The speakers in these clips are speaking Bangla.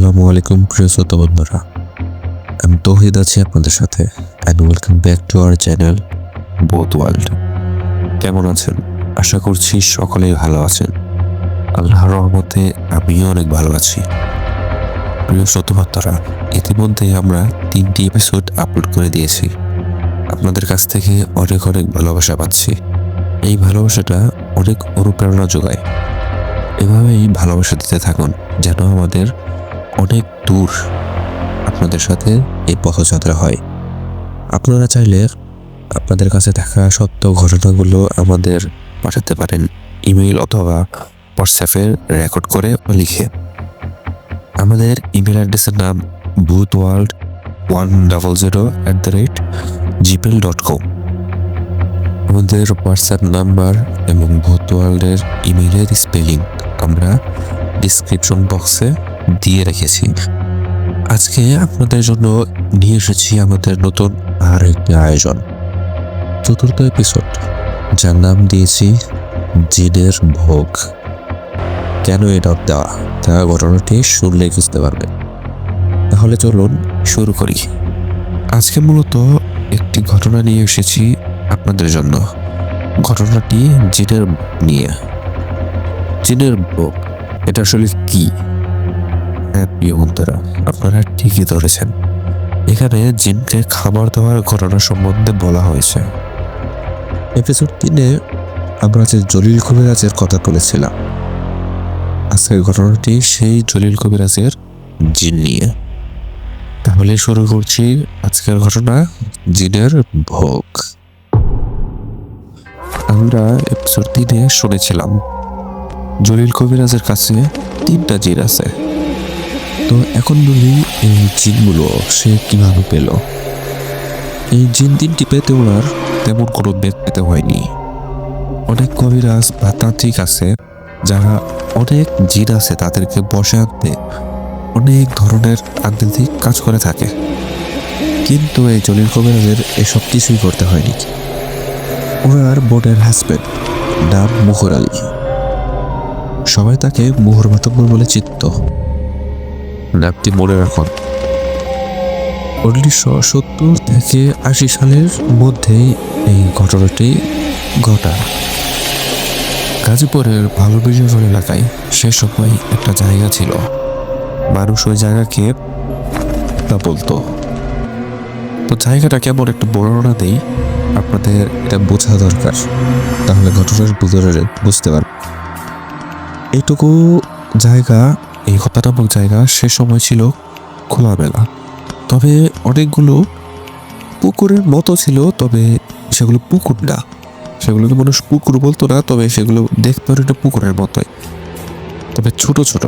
আসসালামু আলাইকুম, প্রিয় শ্রোতা বন্ধুরা। আমি তৌহিদ আছি আপনাদের সাথে and welcome back to our channel both world কেমন আছেন? আশা করছি সকলেই ভালো আছেন। আল্লাহর রহমতে আমিও অনেক ভালো আছি। প্রিয় শ্রোতভক্তরা ইতিমধ্যে আমরা তিনটি এপিসোড আপলোড করে দিয়েছি। আপনাদের কাছ থেকে অনেক অনেক ভালোবাসা পাচ্ছি। এই ভালোবাসাটা অনেক অনুপ্রেরণা যোগায়। এভাবেই ভালোবাসা দিতে থাকুন, যেন আমাদের অনেক দূর আপনাদের সাথে এই পথযাত্রা হয়। আপনারা চাইলে আপনাদের কাছে থাকা সত্য ঘটনাগুলো আমাদের পাঠাতে পারেন। ইমেইল অথবা হোয়াটসঅ্যাপে রেকর্ড করে লিখে। আমাদের ইমেল অ্যাড্রেসের নাম booth world one double zero at the rate Gmail dot com আমাদের হোয়াটসঅ্যাপ নাম্বার এবং ভূত ওয়ার্ল্ডের ইমেলের স্পেলিং আমরা ডিসক্রিপশন বক্সে দিয়ে রেখেছি। আজকে আপনাদের জন্য নিয়ে এসেছি আমাদের নতুন আর একটি আয়োজন। চতুর্থ এপিসোড যার নাম দিয়েছি জিনের ভোগ। কেন এটা দেওয়া? তা ঘটনাটি শুনলেই বুঝতে পারবেন তাহলে চলুন শুরু করি। আজকে মূলত একটি ঘটনা নিয়ে এসেছি আপনাদের জন্য। ঘটনাটি জিনের নিয়ে। জিনের ভোগ, এটা আসলে কি? হ্যাঁ প্রিয় বন্ধুরা, আপনারা ঠিকই ধরেছেন। এখানে জিনকে খাবার দেওয়ার ঘটনা সম্বন্ধে বলা হয়েছে। এপিসোড তিনে আমরা যে জলিল কবিরাজের কথা বলেছিলাম আজকের ঘটনাটি সেই জলিল কবিরাজের জিন নিয়ে। তাহলে শুরু করছি আজকের ঘটনা, জিনের ভোগ। আমরা এপিসোড তিনে শুনেছিলাম, জলিল কবিরাজের কাছে তিনটা জিন আছে। তো এখন বলি এই জিনগুলো সে কীভাবে পেল। এই জিন তিনটি পেতে ওনার তেমন কোনো বেদ পেতে হয়নি। অনেক কবিরাজ বা তান্ত্রিক আছে, যারা অনেক জিন আছে তাদেরকে বসে আনতে অনেক ধরনের আধ্যাত্মিক কাজ করে থাকে। কিন্তু এই জলিল কবিরাজের এসব কিছুই করতে হয়নি। ওনার বোনের হাজবেন্ড নাম মুখর আলী। সবাই তাকে মুহর মাতব্বর বলে চিত্ত নামটি মনে রাখুন। উনিশশো সত্তর থেকে আশি সালের মধ্যেই এই ঘটনাটি ঘটা গাজীপুরের ভালো বিজয়ফল এলাকায় সে সময় একটা জায়গা ছিল। মানুষ ওই জায়গাকে তা বলতো। তো জায়গাটা কেমন একটা বর্ণনা দেই, আপনাদের এটা বোঝা দরকার। তাহলে ঘটনার বুঝতে পারবেন। এইটুকু জায়গা এই হত্যাটামক জায়গা সে সময় ছিল খোলামেলা। তবে অনেকগুলো পুকুরের মতো ছিল, তবে সেগুলো পুকুর না। সেগুলোকে মানুষ পুকুর বলতো না, তবে সেগুলো দেখতে অনেকটা পুকুরের মতোই। তবে ছোট ছোট।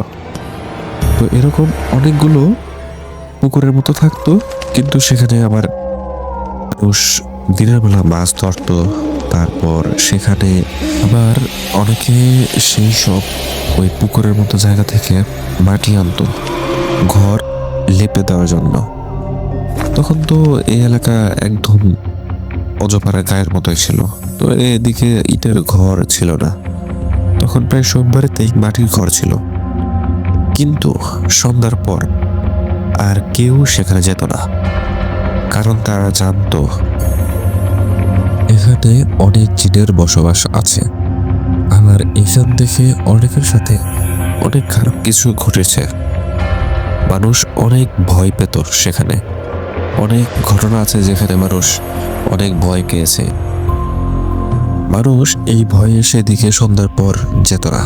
তো এরকম অনেকগুলো পুকুরের মতো থাকতো, কিন্তু সেখানে আবার মানুষ দিনের বেলা মাছ ধরতো তারপর সেখানে আবার অনেকে সেই সব ওই পুকুরের মতো জায়গা থেকে মাটি আনতো, ঘর লেপে দেওয়ার জন্য। তখন তো এই এলাকা একদম অজপাড়া গায়ের মতোই ছিল। তো এদিকে ইটের ঘর ছিল না। তখন প্রায় সব বাড়িতেই মাটির ঘর ছিল। কিন্তু সন্ধ্যার পর আর কেউ সেখানে যেত না। কারণ তারা জানতো এখানে অনেক জিনের বসবাস আছে। আমার এখান থেকে অনেকের সাথে অনেক খারাপ কিছু ঘটেছে। মানুষ অনেক ভয় পেত সেখানে। অনেক ঘটনা আছে যেখানে মানুষ অনেক ভয় পেয়েছে মানুষ এই ভয়ে সেদিকে সন্ধ্যার পর যেত না।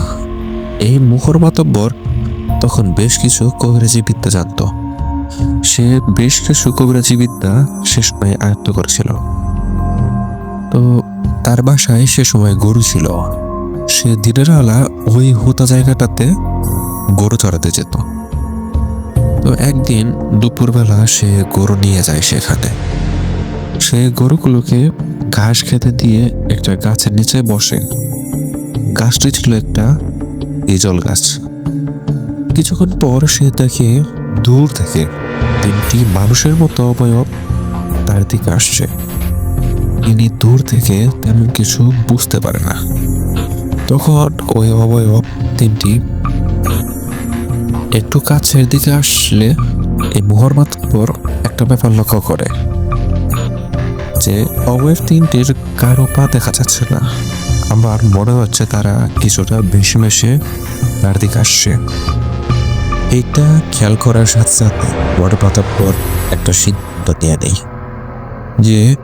এই মুখর মাতব্বর তখন বেশ কিছু কবিরাজি বিদ্যা জানত। সে বেশ কিছু কবিরাজি বিদ্যা সে সময় আয়ত্ত করেছিল। তো তার বাসায় সে সময় গরু ছিল। সে দিনের বেলা ওই হোতা জায়গাটাতে গরু চড়াতে যেত। তো একদিন দুপুরবেলা সে গরু নিয়ে যায় সেখানে। সে গরুগুলোকে ঘাস খেতে দিয়ে একটা গাছের নিচে বসে। গাছটি ছিল একটা ইজল গাছ। কিছুক্ষণ পর সে দেখে দূর থেকে তিনটি মানুষের মতো অবয়ব তার দিকে আসছে। তিনি দূর থেকে তেমন কিছু বুঝতে পারে না। তখন ওই অবয়ব তিনটি একটু কাছের দিকে আসলে এই মোহর মাতব্বর একটা ব্যাপার লক্ষ্য করে যে অবয়ের তিনটির কারও পা দেখা যাচ্ছে না। আমার মনে হচ্ছে তারা কিছুটা বেশি মেশে তার দিকে আসছে। এইটা খেয়াল করার সাথে সাথে বড় পাতার পর একটা সিদ্ধান্ত নিয়ে নেই যে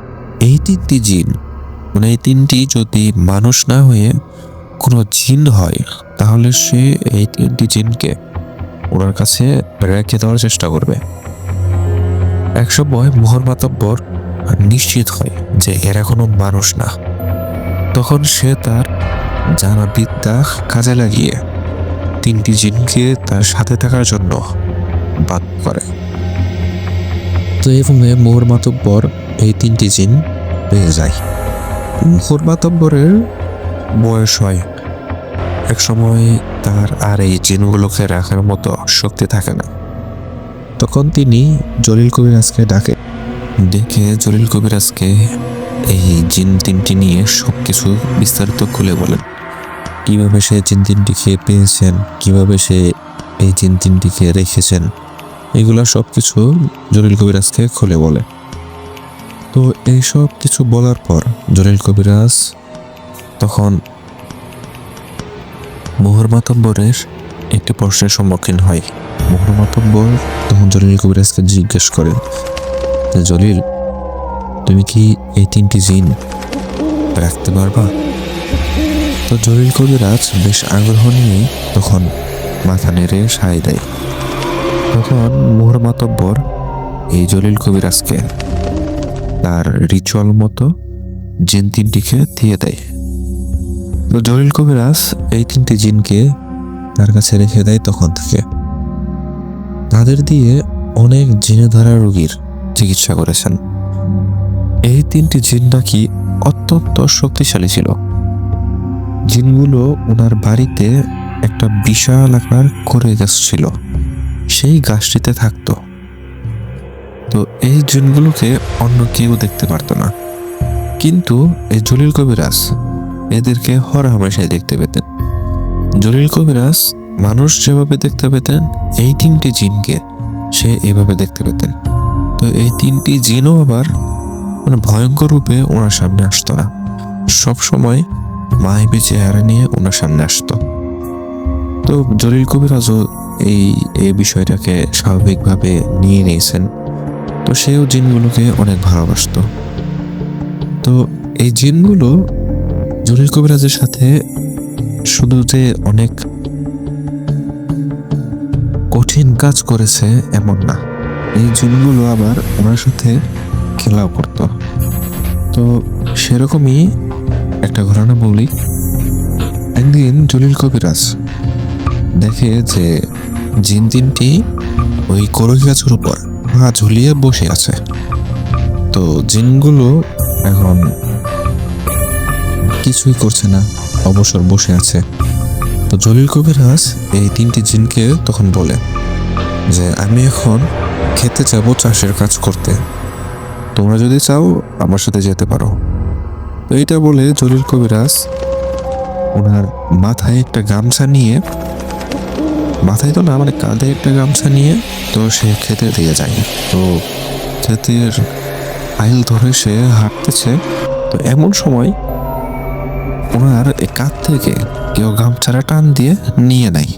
এই তিনটি জিন মানে এই তিনটি যদি মানুষ না হয়ে কোনো জিন হয়, তাহলে সে এই তিনটি জিনকে ওনার কাছে রেখে দেওয়ার চেষ্টা করবে। একসময় মোহর মাতব্বর নিশ্চিত হয় যে এরা কোনো মানুষ না। তখন সে তার জানা বিদ্যা কাজে লাগিয়ে তিনটি জিনকে তার সাথে থাকার জন্য বাদ করে তো এভাবে মোহর মাতব্বর এই তিনটি জিন পেয়ে যায়। মোহর মাতব্বরের বয়স হয়। এক সময় তার আর এই জিনগুলোকে রাখার মতো শক্তি থাকে না। তখন তিনি জলিল কবিরাজকে ডাকে। ডেকে জলিল কবিরাজকে এই জিন তিনটি নিয়ে সব কিছু বিস্তারিত খুলে বলেন। কীভাবে সে জিন তিনটিকে পেয়েছেন, কীভাবে সে এই জিন তিনটিকে রেখেছেন, এগুলো সব কিছু জলিল কবিরাজকে খুলে বলে। তো এইসব কিছু বলার পর জলিল কবিরাজ তখন মোহর মাতব্বরের একটি প্রশ্নের সম্মুখীন হয়। মোহর মাতব্বর তখন জলিল কবিরাজকে জিজ্ঞেস করেন যে, জলিল, তুমি কি এই তিনটি জিন রাখতে পারবা? তো জলিল কবিরাজ বেশ আগ্রহ নিয়ে তখন মাথা নেড়ে সায় দেয়। তখন মোহর মাতব্বর এই জলিল কবিরাজকে তার রিচুয়াল মতো জিন তিনটিকে দিয়ে দেয়। তো জলিল কবিরাজ এই তিনটি জিনকে তার কাছে রেখে দেয় তখন থেকে। তাদের দিয়ে অনেক জিনে ধরা রোগীর চিকিৎসা করেছেন। এই তিনটি জিন নাকি অত্যন্ত শক্তিশালী ছিল। জিনগুলো ওনার বাড়িতে একটা বিশাল আকার করে গাছ ছিল। সেই গাছটিতে থাকতো। তো এই জিনগুলোকে অন্য কেউ দেখতে পারতো না। কিন্তু এই জলিল কবিরাজ এদেরকে হর হামেশাই দেখতে পেতেন। জলিল কবিরাজ মানুষ যেভাবে দেখতে পেতেন, এই তিনটি জিনকে সে এভাবে দেখতে পেতেন। তো এই তিনটি জিনও আবার মানে ভয়ঙ্কর রূপে ওনার সামনে আসতো না। সব সময় মাইবে চেহারা নিয়ে ওনার সামনে আসতো। তো জলিল কবিরাজও এই এই বিষয়টাকে স্বাভাবিকভাবে নিয়ে নিয়েছেন। তো সেও জিনগুলোকে অনেক ভালোবাসতো। তো এই জিনগুলো জলিল কবিরাজের সাথে শুধু যে অনেক কঠিন কাজ করেছে এমন না। এই জিনগুলো আবার ওনার সাথে খেলাও করত। তো সেরকমই একটা ঘটনা বলি একদিন জলিল কবিরাজ দেখে যে জিন তিনটি ওই করকি গাছের উপর পা ঝুলিয়ে বসে আছে। তো জিনগুলো এখন কিছুই করছে না, অবসর বসে আছে। তো জলিল কবিরাজ এই তিনটি জিনকে তখন বলে যে, আমি এখন খেতে যাব চাষের কাজ করতে। তোমরা যদি চাও আমার সাথে যেতে পারো। তো এইটা বলে জলিল কবিরাজ ওনার মাথায় একটা গামছা নিয়ে মাথায় তো না মানে কাঁধে একটা গামছা নিয়ে তো সে খেতে দিয়ে যায়। তো ক্ষেতের আইল ধরে সে হাঁটতেছে। তো এমন সময় ওনার কাঁধ থেকে কেউ গামছাটা টান দিয়ে নিয়ে নেয়।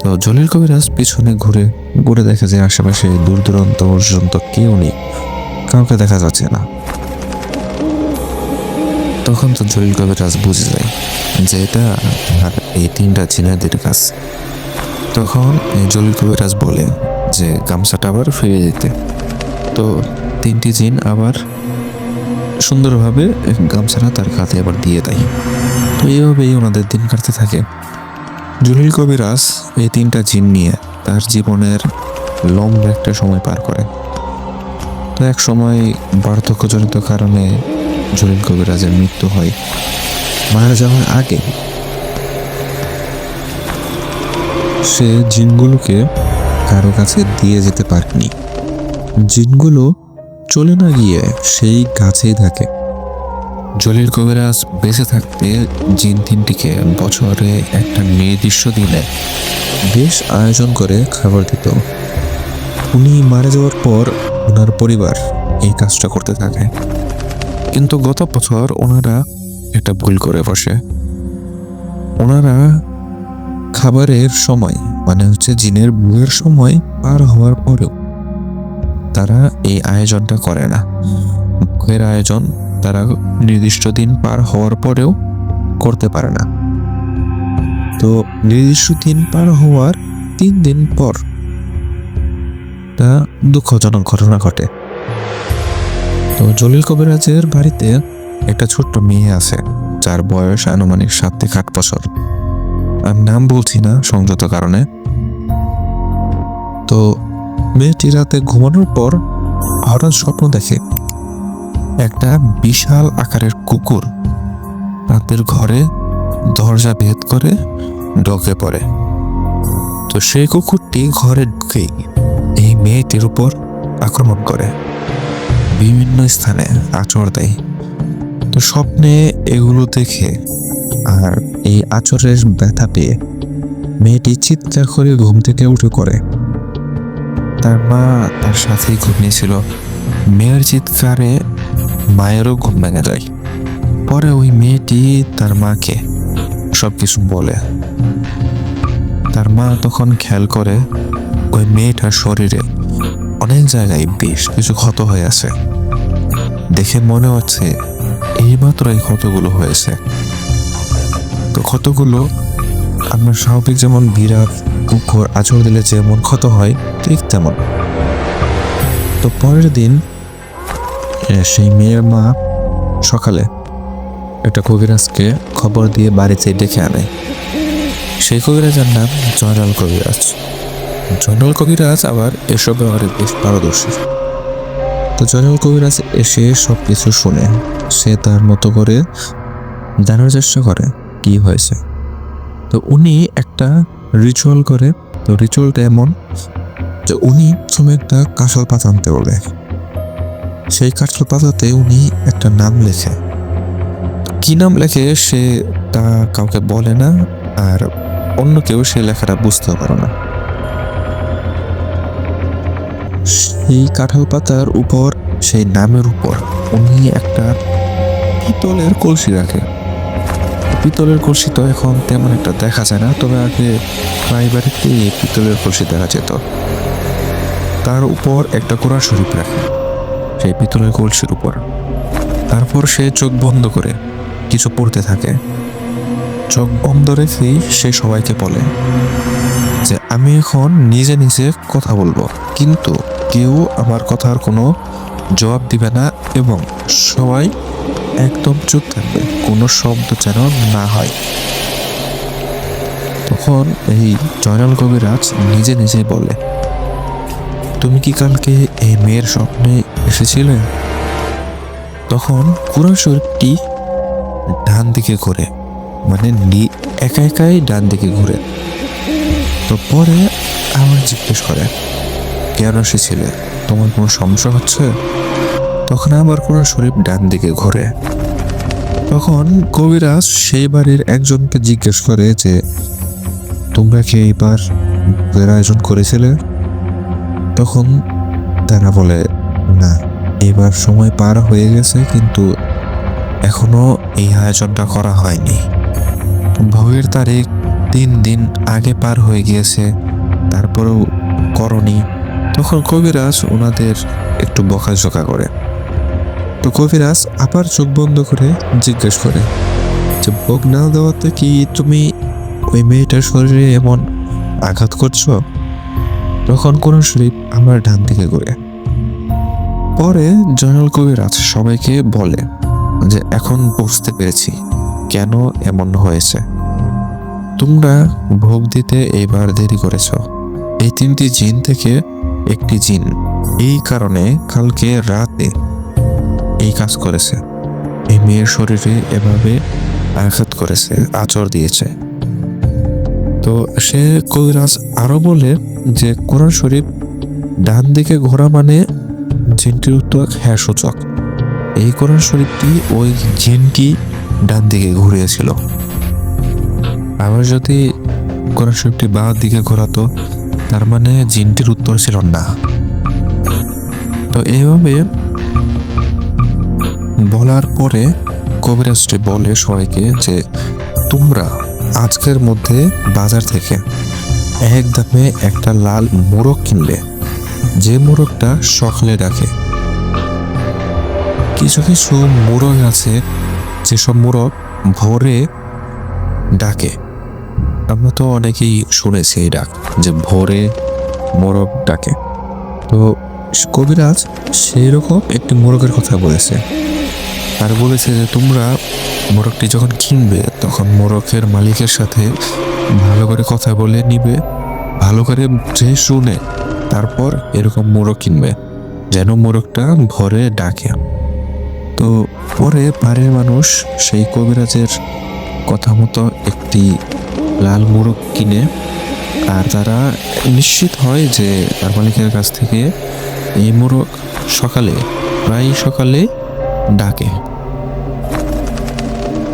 তো জলিল কবিরাজ পিছনে ঘুরে ঘুরে দেখে যে আশেপাশে দূর দূরান্ত পর্যন্ত কেউ নেই, কাউকে দেখা যাচ্ছে না। তখন তো জলিল কবিরাজ বুঝে যায় যে এটা আর এই তিনটা চিনাদের কাজ। তখন জলিল কবিরাজ বলে যে গামছাটা আবার ফিরে দিতে। তো তিনটি জিন আবার সুন্দরভাবে গামছাটা তার কাঁধে আবার দিয়ে দেয়। তো এইভাবেই ওনাদের দিন কাটতে থাকে। জলিল কবিরাজ এই তিনটা জিন নিয়ে তার জীবনের লম্বা একটা সময় পার করে। তো এক সময় বার্ধক্যজনিত কারণে জলিল কবিরাজের মৃত্যু হয়। মারা যাওয়ার আগে সে জিনগুলোকে কারও কাছে দিয়ে যেতে পারেনি। জিনগুলো চলে না গিয়ে সেই গাছেই থাকে। জলিল কবিরাজ বেঁচে থাকতে জিন তিনটিকে বছরে একটা নির্দিষ্ট দিনে বেশ আয়োজন করে খাবার দিত। উনি মারা যাওয়ার পর ওনার পরিবার এই কাজটা করতে থাকে। কিন্তু গত বছর ওনারা এটা ভুল করে বসে। ওনারা খাবারের সময় মানে হচ্ছে জিনের বুয়ের সময় পার হওয়ার পরেও তারা এই আয়োজনটা করে না। ভোগের আয়োজন তারা নির্দিষ্ট দিন পার হওয়ার পরেও করতে পারে না। তো নির্দিষ্ট দিন পার হওয়ার তিন দিন পর একটা দুঃখজনক ঘটনা ঘটে। তো জলিল কবিরাজের বাড়িতে একটা ছোট্ট মেয়ে আছে, যার বয়স আনুমানিক সাত থেকে আট বছর। আর নাম বলছি না সংযত কারণে। তো মেয়েটি রাতে ঘুমানোর পর হঠাৎ স্বপ্ন দেখে একটা বিশাল আকারের কুকুর রাতের ঘরে দরজা ভেদ করে ঢকে পড়ে। তো সেই কুকুরটি ঘরে ঢুকেই এই মেয়েটির উপর আক্রমণ করে। বিভিন্ন স্থানে আচর দেয়। তো স্বপ্নে এগুলো দেখে আর এই আচরের ব্যথা পেয়ে মেয়েটি চিৎকার করে ঘুম থেকে উঠে করে তার মা তার সাথেই ঘুমিয়েছিল মেয়ের চিৎকারে মায়েরও ঘুম ভেঙে যায়। পরে ওই মেয়েটি তার মাকে সব কিছু বলে। তার মা তখন খেয়াল করে ওই মেয়েটার শরীরে অনেক জায়গায় বেশ কিছু ক্ষত হয়ে আছে। দেখে মনে হচ্ছে এইমাত্র এই ক্ষতগুলো হয়েছে। ক্ষতগুলো আপনার স্বাভাবিক যেমন বিরাট, কুকুর আচর দিলে যেমন ক্ষত হয়, ঠিক তেমন। তো পরের দিন সেই মেয়ের মা সকালে একটা কবিরাজকে খবর দিয়ে বাড়িতে ডেকে আনে। সেই কবিরাজের নাম জয়নাল কবিরাজ। জয়নাল কবিরাজ আবার এসব ব্যাপারে বেশ পারদর্শী। তো জয়নাল কবিরাজ এসে সব কিছু শুনে, সে তার মতো করে জানার চেষ্টা করে। কি হয়েছে? তো উনি একটা রিচুয়াল করে, তো রিচুয়ালটা এমন যে উনি প্রথমে একটা কাঁঠাল পাতা আনতে বলে। সেই কাঁঠাল পাতাতে উনি একটা নাম লেখে। কি নাম লেখে সে তা কাউকে বলে না আর অন্য কেউ সে লেখাটা বুঝতেও পারে না। সেই কাঁঠাল পাতার উপর, সেই নামের উপর উনি একটা পিতলের কলসি রাখে। পিতলের কলসি তো এখন তেমন একটা দেখা যায় না, তবে আগে প্রায় বাড়িতে এই পিতলের কলসি দেখা যেত। তার উপর একটা কোরআন শরীফ রাখে, সেই পিতলের কলসির উপর। তারপর সে চোখ বন্ধ করে কিছু পড়তে থাকে। চোখ বন্ধ রেখেই সে সবাইকে বলে যে, আমি এখন নিজে নিজে কথা বলব, কিন্তু কেউ আমার কথার কোনো জবাব দিবে না এবং সবাই একদম চুপ থাকবে। কোনো শব্দ যেন না হয়। তখন এই জয়নাল কবিরাজ নিজে নিজে বলে তুমি কি কালকে এই মেয়ের স্বপ্নে এসেছিলে? তখন কোরআন শরীফটি ডান দিকে ঘুরে মানে একা একাই ডান দিকে ঘুরে। তো পরে আমার জিজ্ঞেস করে, কেন এসেছিলে? তোমার কোনো সমস্যা হচ্ছে? তখন আবার কোরআন শরীফ ডান দিকে ঘোরে। তখন কবিরাজ সেই বাড়ির একজনকে জিজ্ঞেস করে যে, তোমরা কি এইবার ভোগের আয়োজন করেছিলে? তখন তারা বলে, না, এবার সময় পার হয়ে গেছে, কিন্তু এখনও এই আয়োজনটা করা হয়নি। ভোগের তারিখ তিন দিন আগে পার হয়ে গিয়েছে, তারপরেও করনি। তখন কবিরাজ ওনাদের একটু বকাঝকা করে। তো কবিরাজ আবার চোখ বন্ধ করে জিজ্ঞেস করে যে ভোগ না দেওয়াতে কি তুমি ওই মেয়েটার শরীরে এমন আঘাত করছ? তখন কোন শরীফ আমার ডান দিকে ঘুরে। পরে জয়নাল কবিরাজ সবাইকে বলে যে, এখন বুঝতে পেরেছি কেন এমন হয়েছে। তোমরা ভোগ দিতে এইবার দেরি করেছ। এই তিনটি জিন থেকে একটি জিন। এই কারণে কালকে রাতে এই কাজ করেছে। এই মেয়ের শরীরে এভাবে আঘাত করেছে, আচর দিয়েছে। তো সে কবিরাজ আরও বলে যে, কোরআন শরীফ ডান দিকে ঘোরা মানে জিনটির উত্তর হ্যাঁ সূচক। এই কোরআন শরীফটি ওই জিনটি ডান দিকে ঘুরিয়েছিল। আবার যদি কোরআন শরীফটি বাঁ দিকে ঘোরাতো, তার মানে জিনটির উত্তর ছিল না। তো এইভাবে বলার পরে কবিরাজটি বলে সবাইকে যে, তোমরা আজকের মধ্যে বাজার থেকে এক দামে একটা লাল মোরগ কিনবে যে মোরগটা সকালে ডাকে। কিছু কিছু মোরগ আছে, যেসব মোরগ ভোরে ডাকে। আমরা তো অনেকেই শুনেছি এই ডাক, যে ভোরে মোরগ ডাকে। তো কবিরাজ সেই রকম একটি মোরগের কথা বলেছে। আর বলেছে যে তোমরা মোরগটি যখন কিনবে, তখন মোরগের মালিকের সাথে ভালো করে কথা বলে নিবে, ভালো করে যে শুনে তারপর এরকম মোরগ কিনবে, যেন মোরগটা ভরে ডাকে। তো পরে বাড়ির মানুষ সেই কবিরাজের কথা মতো একটি লাল মোরগ কিনে, আর তারা নিশ্চিত হয় যে তার মালিকের কাছ থেকে এই মোরগ সকালে, প্রায় সকালে ডাকে।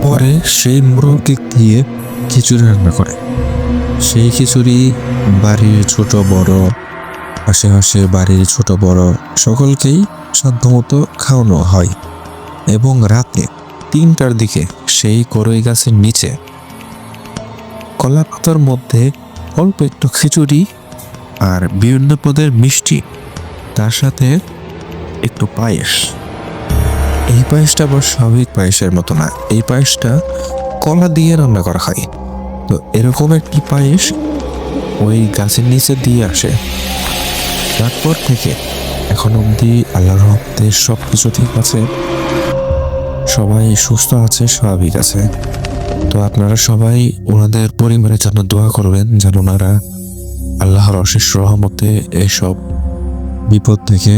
পরে সেই মোরগকে দিয়ে খিচুড়ি রান্না করে। সেই খিচুড়ি বাড়ির ছোট বড়, আশেপাশে বাড়ির ছোট বড় সকলকেই সাধ্যমতো খাওয়ানো হয় এবং রাতে তিনটার দিকে সেই করই গাছের নিচে কলা পাতার মধ্যে অল্প একটু খিচুড়ি আর বিভিন্ন পদের মিষ্টি, তার সাথে একটু পায়েস এই পায়েসটা আবার স্বাভাবিক পায়েসের মতো না। এই পায়েসটা কলা দিয়ে রান্না করা হয়। তো এরকম একটি পায়েস ওই গাছের নিচে দিয়ে আসে। তারপর থেকে এখন অবধি আল্লাহর রহমতে সব কিছু ঠিক আছে। সবাই সুস্থ আছে, স্বাভাবিক আছে। তো আপনারা সবাই ওনাদের পরিবারের জন্য দোয়া করবেন যেন ওনারা আল্লাহর অশেষ রহমতে এইসব বিপদ থেকে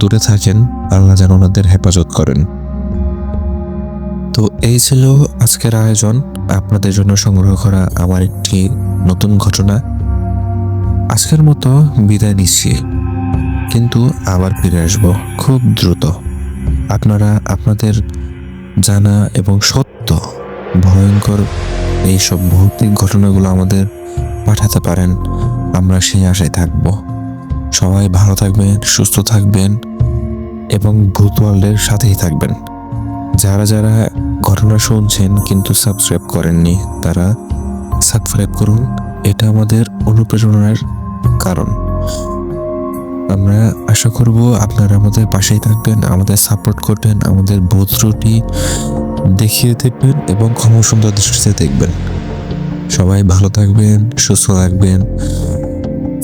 দূরে থাকেন, আল্লাহ যেন ওনাদের হেফাজত করেন। তো এই ছিল আজকের আয়োজন। আপনাদের জন্য সংগ্রহ করা আমার একটি নতুন ঘটনা। আজকের মতো বিদায় নিচ্ছি, কিন্তু আবার ফিরে আসব খুব দ্রুত। আপনারা, আপনাদের জানা এবং সত্য ভয়ঙ্কর এইসব ভৌতিক ঘটনাগুলো আমাদের পাঠাতে পারেন। আমরা সেই আশায় থাকব। সবাই ভালো থাকবেন, সুস্থ থাকবেন এবং ভূত ওয়ার্ল্ডের সাথেই থাকবেন। যারা যারা ঘটনা শুনছেন কিন্তু সাবস্ক্রাইব করেননি, তারা সাবস্ক্রাইব করুন। এটা আমাদের অনুপ্রেরণার কারণ। আমরা আশা করব আপনারা আমাদের পাশেই থাকবেন, আমাদের সাপোর্ট করবেন, আমাদের ভূত রুটি দেখিয়ে দেখবেন এবং ক্ষমা সুন্দর দৃষ্টিতে দেখবেন। সবাই ভালো থাকবেন, সুস্থ থাকবেন।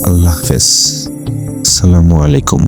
আল্লাহ হাফেজ। আসসালামু আলাইকুম।